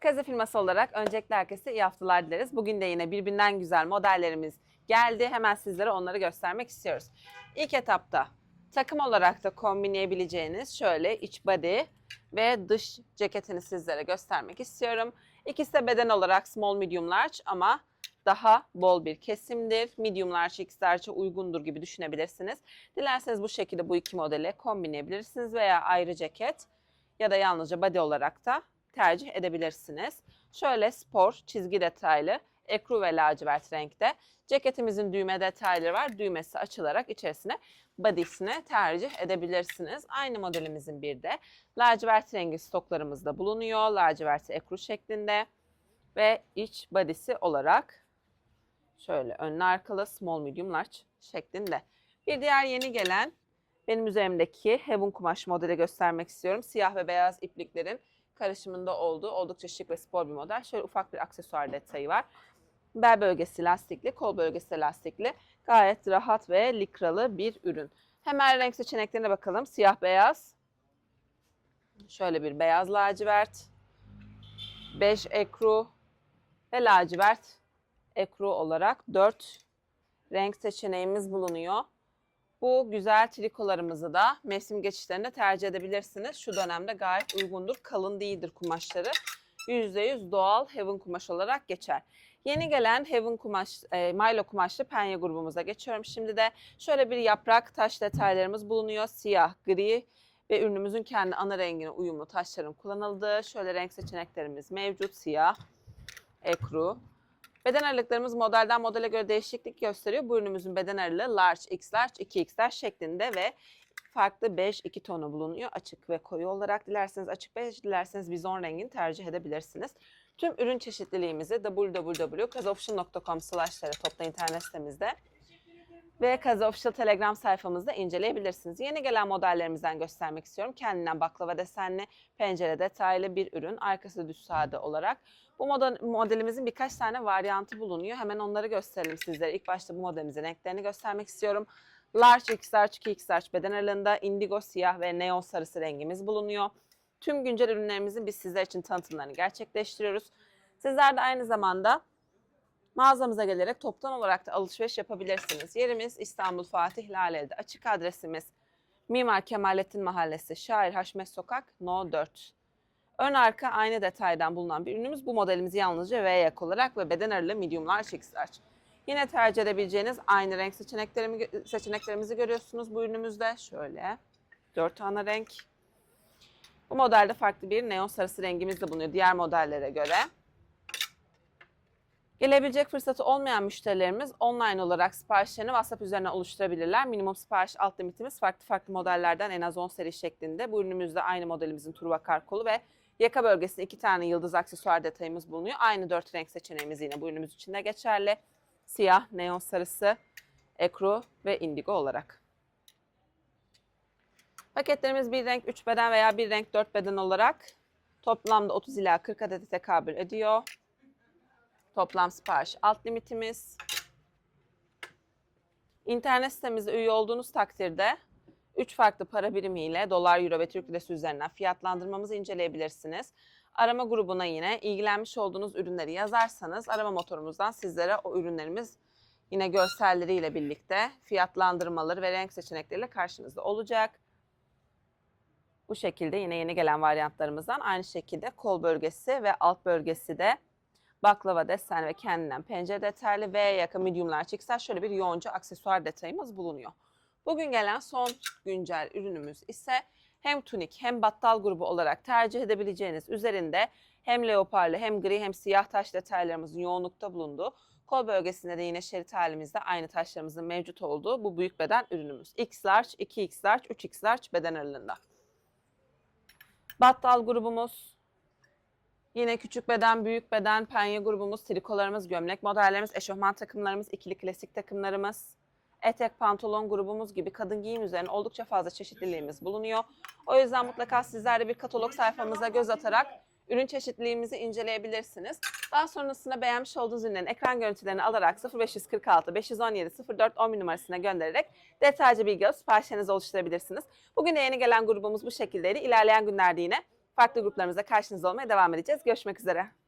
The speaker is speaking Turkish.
Kaze firması olarak öncelikle herkese iyi haftalar dileriz. Bugün de yine birbirinden güzel modellerimiz geldi. Hemen sizlere onları göstermek istiyoruz. İlk etapta takım olarak da kombinleyebileceğiniz şöyle iç body ve dış ceketini sizlere göstermek istiyorum. İkisi de beden olarak small medium large ama daha bol bir kesimdir. Medium large x large'a uygundur gibi düşünebilirsiniz. Dilerseniz bu şekilde bu iki modeli kombinleyebilirsiniz veya ayrı ceket ya da yalnızca body olarak da tercih edebilirsiniz. Şöyle spor, çizgi detaylı, ekru ve lacivert renkte. Ceketimizin düğme detayları var. Düğmesi açılarak içerisine body'sini tercih edebilirsiniz. Aynı modelimizin bir de lacivert rengi stoklarımızda bulunuyor. Lacivert ekru şeklinde ve iç body'si olarak şöyle önlü arkalı small medium large şeklinde. Bir diğer yeni gelen benim üzerimdeki Heaven kumaş modeli göstermek istiyorum. Siyah ve beyaz ipliklerin karışımında olduğu oldukça şık ve spor bir model. Şöyle ufak bir aksesuar detayı var. Bel bölgesi lastikli, kol bölgesi lastikli. Gayet rahat ve likralı bir ürün. Hemen renk seçeneklerine bakalım. Siyah beyaz. Şöyle bir beyaz lacivert. Bej ekru ve lacivert ekru olarak 4 renk seçeneğimiz bulunuyor. Bu güzel trikolarımızı da mevsim geçişlerinde tercih edebilirsiniz. Şu dönemde gayet uygundur. Kalın değildir kumaşları. %100 doğal Heaven kumaş olarak geçer. Yeni gelen Heaven kumaş, e, Milo kumaşlı penye grubumuza geçiyorum. Şimdi de şöyle bir yaprak taş detaylarımız bulunuyor. Siyah, gri ve ürünümüzün kendi ana rengine uyumlu taşların kullanıldığı şöyle renk seçeneklerimiz mevcut. Siyah, ekru, Beden aralıklarımız modelden modele göre değişiklik gösteriyor. Bu ürünümüzün beden aralığı large, x large, 2x'ler şeklinde ve farklı bej iki tonu bulunuyor. Açık ve koyu olarak dilerseniz açık bej, dilerseniz bizon rengini tercih edebilirsiniz. Tüm ürün çeşitliliğimizi www.kazofficial.com slash topla internet sitemizde ve Kaze Official Telegram sayfamızda inceleyebilirsiniz. Yeni gelen modellerimizden göstermek istiyorum. Kendinden baklava desenli, pencere detaylı bir ürün. Arkası düz sade olarak. Bu model, modelimizin birkaç tane varyantı bulunuyor. Hemen onları gösterelim sizlere. İlk başta bu modelimizin renklerini göstermek istiyorum. Large, X large, 2X large beden aralığında indigo siyah ve neon sarısı rengimiz bulunuyor. Tüm güncel ürünlerimizin biz sizler için tanıtımlarını gerçekleştiriyoruz. Sizler de aynı zamanda Mağazamıza gelerek toptan olarak da alışveriş yapabilirsiniz. Yerimiz İstanbul Fatih Laleli'de. Açık adresimiz Mimar Kemalettin Mahallesi, Şair Haşmet Sokak, No 4. Ön arka aynı detaydan bulunan bir ürünümüz. Bu modelimiz yalnızca V yak olarak ve beden aralığı medium large. Yine tercih edebileceğiniz aynı renk seçeneklerimi, seçeneklerimizi görüyorsunuz bu ürünümüzde. Şöyle 4 ana renk. Bu modelde farklı bir neon sarısı rengimiz de bulunuyor diğer modellere göre. Gelebilecek fırsatı olmayan müşterilerimiz online olarak siparişlerini WhatsApp üzerinden oluşturabilirler. Minimum sipariş alt limitimiz farklı farklı modellerden en az 10 seri şeklinde. Bu ürünümüzde aynı modelimizin turba kar kolu ve yaka bölgesinde iki tane yıldız aksesuar detayımız bulunuyor. Aynı dört renk seçeneğimiz yine bu ürünümüz için de geçerli. Siyah, neon sarısı, ekru ve indigo olarak. Paketlerimiz bir renk 3 beden veya bir renk 4 beden olarak toplamda 30 ila 40 adete tekabül ediyor. Toplam sipariş alt limitimiz. İnternet sitemize üye olduğunuz takdirde 3 farklı para birimiyle dolar, euro ve Türk lirası üzerinden fiyatlandırmamızı inceleyebilirsiniz. Arama grubuna yine ilgilenmiş olduğunuz ürünleri yazarsanız arama motorumuzdan sizlere o ürünlerimiz yine görselleriyle birlikte fiyatlandırmaları ve renk seçenekleriyle karşınızda olacak. Bu şekilde yine yeni gelen varyantlarımızdan aynı şekilde kol bölgesi ve alt bölgesi de baklava desen ve kendinden pencere detaylı ve yakın mediumlar çıksa şöyle bir yoğunca aksesuar detayımız bulunuyor. Bugün gelen son güncel ürünümüz ise hem tunik hem battal grubu olarak tercih edebileceğiniz üzerinde hem leoparlı hem gri hem siyah taş detaylarımızın yoğunlukta bulunduğu kol bölgesinde de yine şerit halimizde aynı taşlarımızın mevcut olduğu bu büyük beden ürünümüz. X large, 2X large, 3X large beden aralığında. Battal grubumuz Yine küçük beden, büyük beden, penye grubumuz, trikolarımız, gömlek modellerimiz, eşofman takımlarımız, ikili klasik takımlarımız, etek pantolon grubumuz gibi kadın giyim üzerine oldukça fazla çeşitliliğimiz bulunuyor. O yüzden mutlaka sizler de bir katalog sayfamıza göz atarak ürün çeşitliliğimizi inceleyebilirsiniz. Daha sonrasında beğenmiş olduğunuz ürünlerin ekran görüntülerini alarak 0546 517 04 10 numarasına göndererek detaylıca bilgi alıp siparişlerinizi oluşturabilirsiniz. Bugün de yeni gelen grubumuz bu şekildeydi. İlerleyen günlerde yine farklı gruplarımızda karşınızda olmaya devam edeceğiz. Görüşmek üzere.